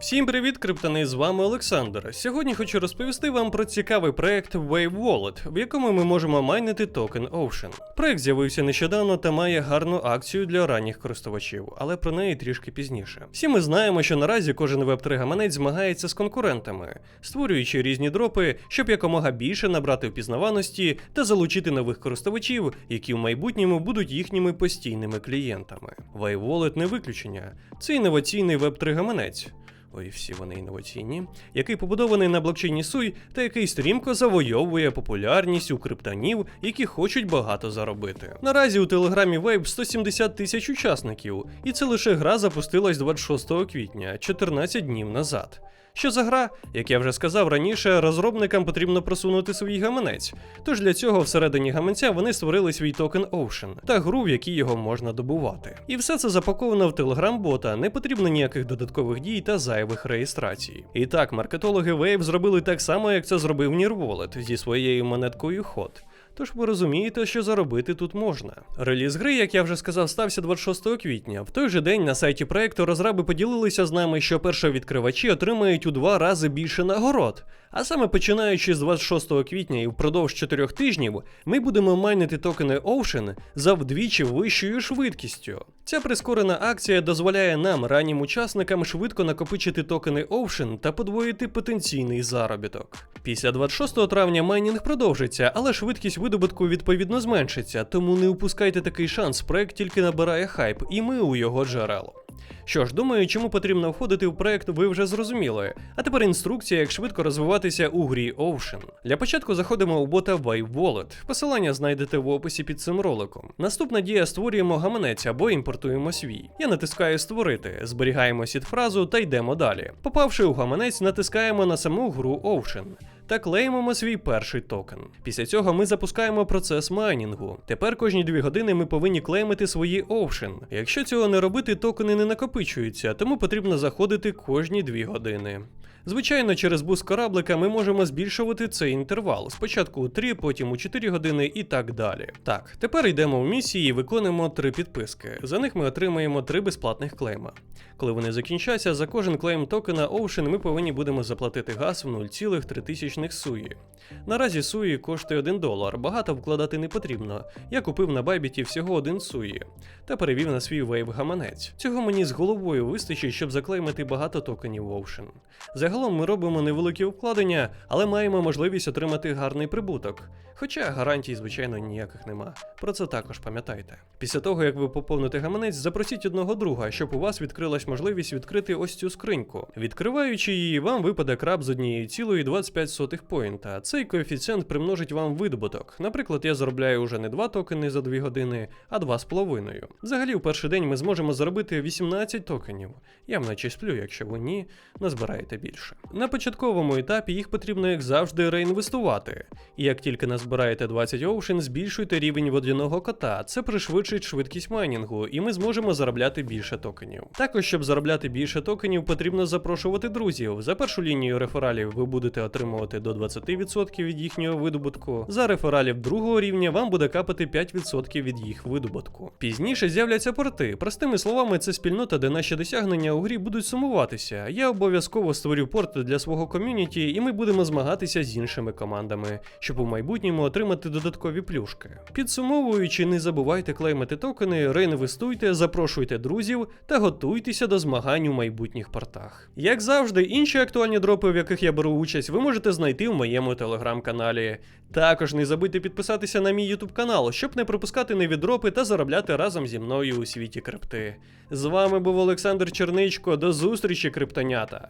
Всім привіт, криптони! З вами Олександр. Сьогодні хочу розповісти вам про цікавий проект Wave Wallet, в якому ми можемо майнити токен Ocean. Проект з'явився нещодавно та має гарну акцію для ранніх користувачів, але про неї трішки пізніше. Всі ми знаємо, що наразі кожен web 3 гаманець змагається з конкурентами, створюючи різні дропи, щоб якомога більше набрати впізнаваності та залучити нових користувачів, які в майбутньому будуть їхніми постійними клієнтами. Wave Wallet не виключення. Це інноваційний веб 3 гаманець. Ой, всі вони інноваційні, який побудований на блокчейні Суй та який стрімко завойовує популярність у криптонів, які хочуть багато заробити. Наразі у телеграмі Вейб 170 тисяч учасників, і це лише гра запустилась 26 квітня, 14 днів назад. Що за гра? Як я вже сказав раніше, розробникам потрібно просунути свій гаманець. Тож для цього всередині гаманця вони створили свій токен Ocean та гру, в якій його можна добувати. І все це запаковано в телеграм-бота, не потрібно ніяких додаткових дій та зайвих реєстрацій. І так, маркетологи Wave зробили так само, як це зробив Nirwallet зі своєю монеткою HOT. Тож ви розумієте, що заробити тут можна. Реліз гри, як я вже сказав, стався 26 квітня. В той же день на сайті проекту розраби поділилися з нами, що першовідкривачі отримають у два рази більше нагород. А саме починаючи з 26 квітня і впродовж 4 тижнів, ми будемо майнити токени Ocean за вдвічі вищою швидкістю. Ця прискорена акція дозволяє нам, раннім учасникам, швидко накопичити токени Ocean та подвоїти потенційний заробіток. Після 26 травня майнінг продовжиться, але швидкість видобутку відповідно зменшиться, тому не упускайте такий шанс. Проект тільки набирає хайп, і ми у його джерело. Що ж, думаю, чому потрібно входити в проект, ви вже зрозуміли. А тепер інструкція, як швидко розвиватися у грі Ocean. Для початку заходимо у бота Wave Wallet. Посилання знайдете в описі під цим роликом. Наступна дія створюємо гаманець або імпортуємо свій. Я натискаю Створити, зберігаємо сід-фразу та йдемо далі. Попавши у гаманець, натискаємо на саму гру Ocean та клеймимо свій перший токен. Після цього ми запускаємо процес майнінгу. Тепер кожні 2 години ми повинні клеймити свої овшен. Якщо цього не робити, токени не накопичуються, тому потрібно заходити кожні 2 години. Звичайно, через буст кораблика ми можемо збільшувати цей інтервал. Спочатку у 3, потім у 4 години і так далі. Так, тепер йдемо в місії і виконуємо три підписки. За них ми отримаємо три безплатних клейма. Коли вони закінчаться, за кожен клейм токена Ocean ми повинні будемо заплатити газ в 0,3 суї. Наразі суї коштує 1 долар, багато вкладати не потрібно. Я купив на Байбіті всього один суї та перевів на свій вейв гаманець. Цього мені з головою вистачить, щоб заклеймити багато токенів Ocean. Загалом ми робимо невеликі вкладення, але маємо можливість отримати гарний прибуток. Хоча гарантій, звичайно, ніяких нема. Про це також пам'ятайте. Після того, як ви поповните гаманець, запросіть одного друга, щоб у вас відкрилась можливість відкрити ось цю скриньку. Відкриваючи її, вам випаде краб з 1,25 поінта. Цей коефіцієнт примножить вам видобуток. Наприклад, я заробляю уже не 2 токени за 2 години, а 2,5. Взагалі, в перший день ми зможемо заробити 18 токенів. Я вночі сплю, якщо ви ні, назбираєте більше. На початковому етапі їх потрібно, як завжди, реінвестувати. І як тільки назбираєте 20 оушен, збільшуйте рівень водяного кота. Це пришвидшить швидкість майнінгу, і ми зможемо заробляти більше токенів. Також, щоб заробляти більше токенів, потрібно запрошувати друзів. За першу лінію рефералів ви будете отримувати до 20% від їхнього видобутку. За рефералів другого рівня вам буде капати 5% від їх видобутку. Пізніше з'являться порти. Простими словами, це спільнота, де наші досягнення у грі будуть сумуватися. Я обов'язково створю порт для свого ком'юніті, і ми будемо змагатися з іншими командами, щоб у майбутньому отримати додаткові плюшки. Підсумовуючи, не забувайте клеймити токени, реінвестуйте, запрошуйте друзів та готуйтеся до змагань у майбутніх портах. Як завжди, інші актуальні дропи, в яких я беру участь, ви можете знайти в моєму телеграм-каналі. Також не забудьте підписатися на мій ютуб канал, щоб не пропускати нові дропи та заробляти разом зі мною у світі крипти. З вами був Олександр Черничко. До зустрічі, криптонята!